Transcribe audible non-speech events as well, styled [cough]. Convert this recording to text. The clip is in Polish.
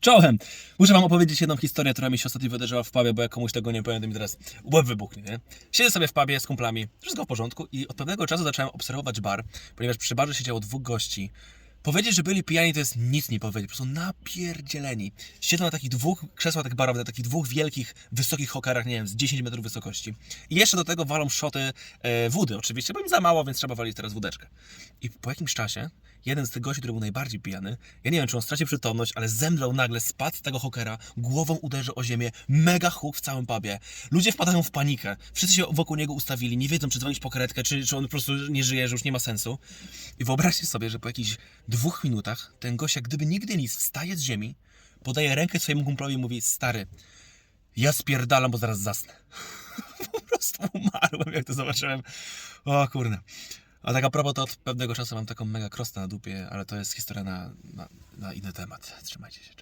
Czołem! Muszę wam opowiedzieć jedną historię, która mi się ostatnio wydarzyła w pubie, bo jak komuś tego nie powiem, to mi teraz łeb wybuchnie, nie? Siedzę sobie w pubie z kumplami, wszystko w porządku i od pewnego czasu zacząłem obserwować bar, ponieważ przy barze siedziało dwóch gości. Powiedzieć, że byli pijani, to jest nic nie powiedzieć, po prostu napierdzieleni. Siedzą na takich dwóch krzesłach tak barowych, na takich dwóch wielkich, wysokich hokarach, nie wiem, z 10 metrów wysokości. I jeszcze do tego walą szoty e, wody oczywiście, bo im za mało, więc trzeba walić teraz wódeczkę. I po jakimś czasie jeden z tych gości, który był najbardziej pijany, ja nie wiem, czy on stracił przytomność, ale zemdlał nagle, spadł z tego hokera, głową uderzył o ziemię, mega huk w całym pubie. Ludzie wpadają w panikę, wszyscy się wokół niego ustawili, nie wiedzą, czy dzwonić po karetkę, czy, czy on po prostu nie żyje, że już nie ma sensu. I wyobraźcie sobie, że po jakichś dwóch minutach ten gość, jak gdyby nigdy nic, wstaje z ziemi, podaje rękę swojemu kumplowi i mówi, stary, ja spierdalam, bo zaraz zasnę. [laughs] po prostu umarłem, jak to zobaczyłem. O kurde. A tak a propos, to od pewnego czasu mam taką mega krostę na dupie, ale to jest historia na, na, na inny temat. Trzymajcie się, cześć.